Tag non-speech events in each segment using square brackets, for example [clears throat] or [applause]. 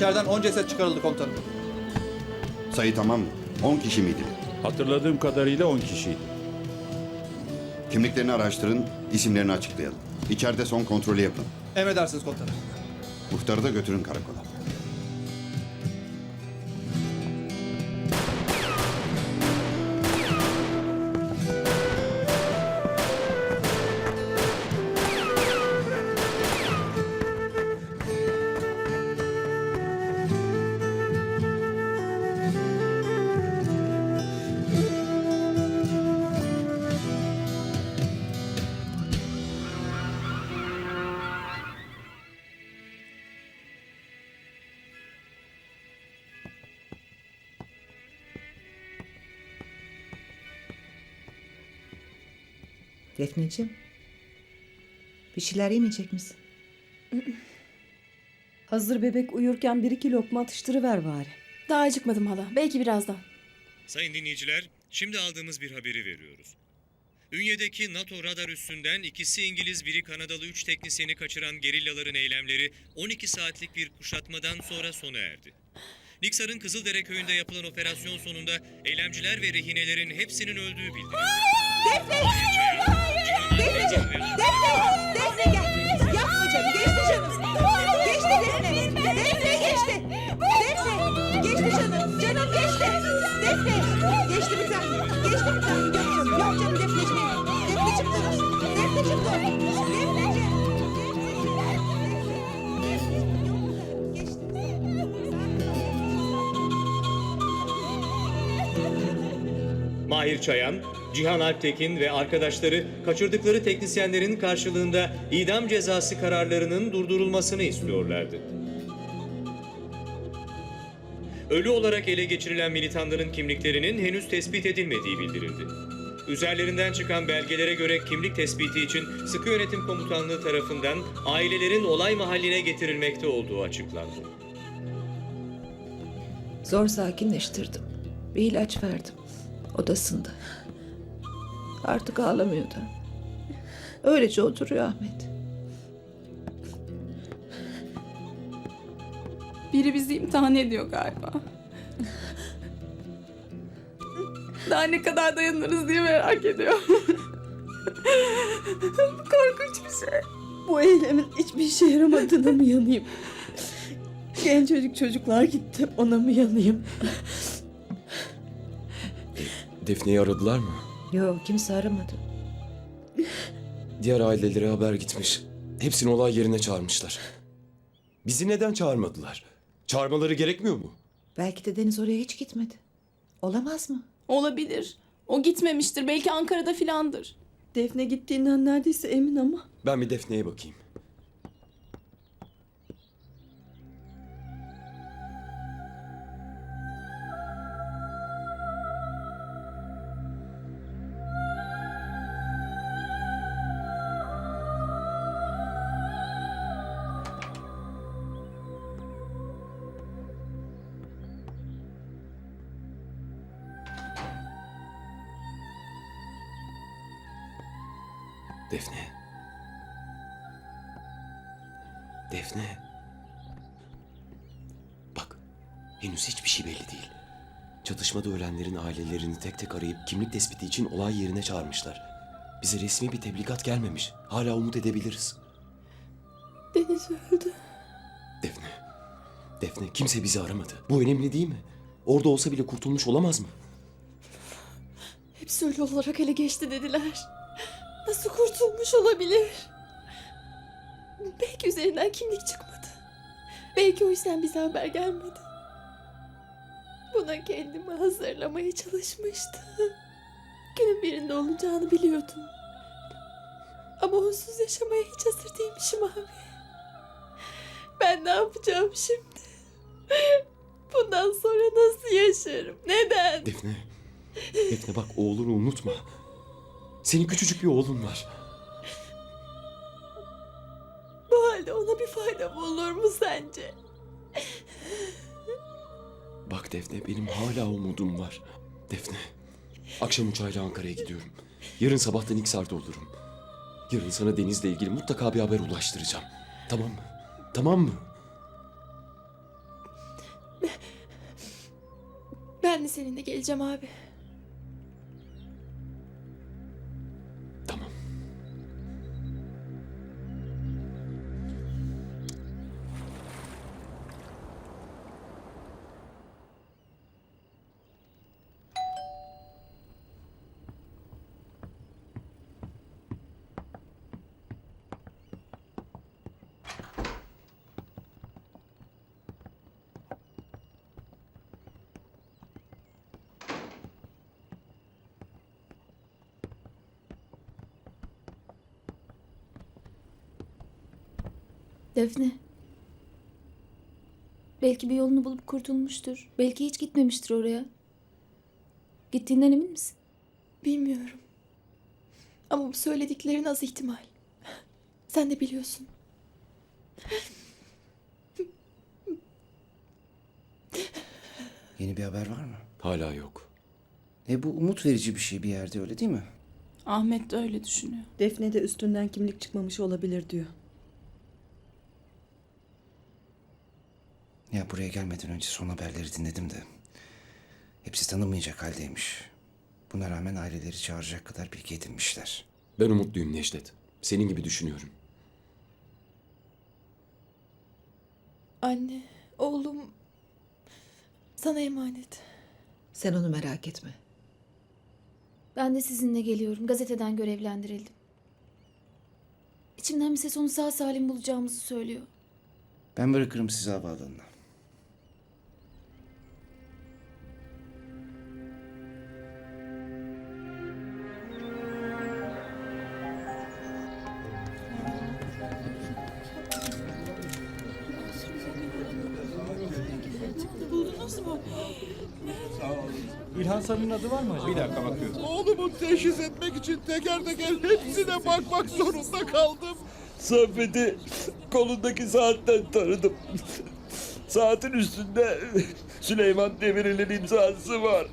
İçeriden 10 ceset çıkarıldı komutanım. Sayı tamam mı? 10 kişi miydi? Hatırladığım kadarıyla 10 kişiydi. Kimliklerini araştırın, isimlerini açıklayalım. İçeride son kontrolü yapın. Emredersiniz komutanım. Muhtarı da götürün karakola. Defneciğim. Bir şeyler yemeyecek misin? [clears throat] Hazır bebek uyurken bir iki lokma atıştırıver bari. Daha acıkmadım hala. Belki birazdan. Sayın dinleyiciler, şimdi aldığımız bir haberi veriyoruz. Ünye'deki NATO radar üssünden ikisi İngiliz, biri Kanadalı 3 teknisyeni kaçıran gerillaların eylemleri 12 saatlik bir kuşatmadan sonra sona erdi. Niksar'ın Kızıldere köyünde yapılan operasyon sonunda eylemciler ve rehinelerin hepsinin öldüğü bildirildi. Defne gel. Yapma canım. Geçti canım. Geçti Defne. Defne geçti. Defne. Geçti canım. Canım geçti. Defne. Geçti bir tane. Geçti bir tane. Yok canım. Yok canım Defneciğim. Defneciğim dur. Defneciğim dur. Defneciğim. Mahir Çayan, Cihan Alptekin ve arkadaşları kaçırdıkları teknisyenlerin karşılığında idam cezası kararlarının durdurulmasını istiyorlardı. Ölü olarak ele geçirilen militanların kimliklerinin henüz tespit edilmediği bildirildi. Üzerlerinden çıkan belgelere göre kimlik tespiti için Sıkı Yönetim Komutanlığı tarafından ailelerin olay mahalline getirilmekte olduğu açıklandı. Zor sakinleştirdim. Bir ilaç verdim. Odasında. Artık ağlamıyor da. Öylece oturuyor Ahmet. Biri bizi imtihan ediyor galiba. Daha ne kadar dayanırız diye merak ediyorum. Korkunç bir şey. Bu eylemin hiçbir işe yaramadığına mı yanayım? Gencecik çocuklar gitti ona mı yanayım? Defne'yi aradılar mı? Yok kimse aramadı. Diğer ailelere haber gitmiş. Hepsini olay yerine çağırmışlar. Bizi neden çağırmadılar? Çağırmaları gerekmiyor mu? Belki de Deniz oraya hiç gitmedi. Olamaz mı? Olabilir. O gitmemiştir. Belki Ankara'da filandır. Defne gittiğinden neredeyse emin ama. Ben bir Defne'ye bakayım. Defne. Defne. Bak, henüz hiçbir şey belli değil. Çatışmada ölenlerin ailelerini tek tek arayıp kimlik tespiti için olay yerine çağırmışlar. Bize resmi bir tebligat gelmemiş. Hala umut edebiliriz. Deniz öldü. Defne. Defne, kimse bizi aramadı. Bu önemli değil mi? Orada olsa bile kurtulmuş olamaz mı? Hepsi ölü olarak ele geçti dediler. Nasıl kurtulmuş olabilir? Belki üzerinden kimlik çıkmadı. Belki o yüzden bize haber gelmedi. Buna kendimi hazırlamaya çalışmıştım. Günün birinde olacağını biliyordum. Ama onsuz yaşamaya hiç hazır değilmişim abi. Ben ne yapacağım şimdi? Bundan sonra nasıl yaşarım? Neden? Defne. Defne bak oğlunu unutma. Senin küçücük bir oğlun var. Bu halde ona bir fayda olur mu sence? Bak Defne benim hala umudum var. Defne. Akşam uçağıyla Ankara'ya gidiyorum. Yarın sabah da Niksar'da olurum. Yarın sana Deniz'le ilgili mutlaka bir haber ulaştıracağım. Tamam mı? Tamam mı? Ben de seninle geleceğim abi. Defne. Belki bir yolunu bulup kurtulmuştur. Belki hiç gitmemiştir oraya. Gittiğinden emin misin? Bilmiyorum. Ama bu söylediklerin az ihtimal. Sen de biliyorsun. Yeni bir haber var mı? Hala yok. E bu umut verici bir şey bir yerde öyle değil mi? Ahmet de öyle düşünüyor. Defne de üstünden kimlik çıkmamış olabilir diyor. Buraya gelmeden önce son haberleri dinledim de. Hepsi tanınmayacak haldeymiş. Buna rağmen aileleri çağıracak kadar bilgi edinmişler. Ben umutluyum Necdet. Senin gibi düşünüyorum. Anne, oğlum sana emanet. Sen onu merak etme. Ben de sizinle geliyorum. Gazeteden görevlendirildim. İçimden bir ses onu sağ salim bulacağımızı söylüyor. Ben bırakırım sizi havaalanına. İlhan Sarı'nın adı var mı acaba? Bir dakika bakıyorum. Oğlumu teşhis etmek için teker teker hepsine bakmak zorunda kaldım. Saffet'i kolundaki saatten tanıdım. Saatin üstünde Süleyman Demirel'in imzası var.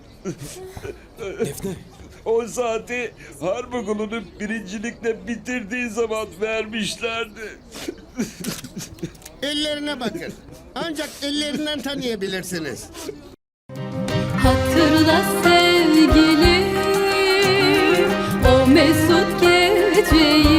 Defne. O saati harp okulunu birincilikle bitirdiği zaman vermişlerdi. Ellerine bakın. Ancak ellerinden tanıyabilirsiniz sevgilim. O mesut geceyi